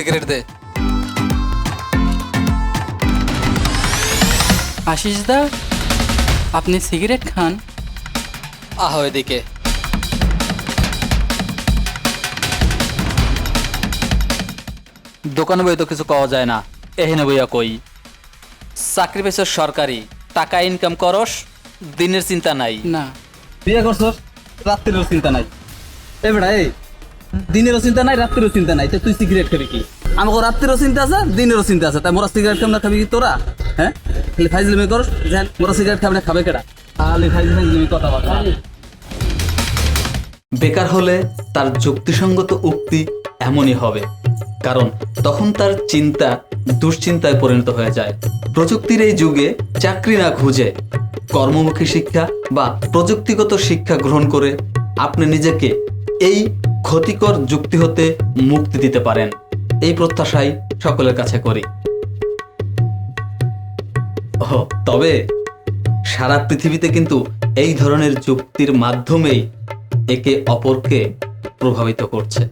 Cigarette দে। আশিস দা আপনি cigarette খান? আহ এদিকে দোকানে বই তো কিছু পাওয়া যায় না। এহেনে বইয়া কই? চাকরি পেছর সরকারি টাকা ইনকাম করস দিনের চিন্তা নাই। না। বিয়ে করছস রাত্রিরও চিন্তা নাই। এ বেড়া এই দিনেরও চিন্তা নাই, রাত্রিরও চিন্তা নাই। তুই সিগারেট খাবি কি? আমাকে রাত্রিরও চিন্তা আছে, দিনেরও চিন্তা আছে। তাই মোরা সিগারেট খাব না, খাবি কি তোরা? হ্যাঁ? খালি ফাইজলিমি করস যেন মোরা সিগারেট খাবে না, খাবে কেডা? খালি ফাইজলিমি কথা বার্তা বেকার হলে তার যুক্তিসঙ্গত উক্তি এমনই হবে, কারণ তখন তার চিন্তা দুশ্চিন্তায় পরিণত হয়ে যায়। প্রযুক্তির এই যুগে চাকরি না খুঁজে, কর্মমুখী শিক্ষা বা প্রযুক্তিগত শিক্ষা গ্রহণ করে আপনি নিজেকে এই ক্ষতিকর যুক্তি হতে মুক্তি দিতে পারেন। এই প্রত্যাশাই সকলের কাছে করি। তবে সারা পৃথিবীতে কিন্তু এই ধরনের যুক্তির মাধ্যমেই একে অপরকে প্রভাবিত করছে।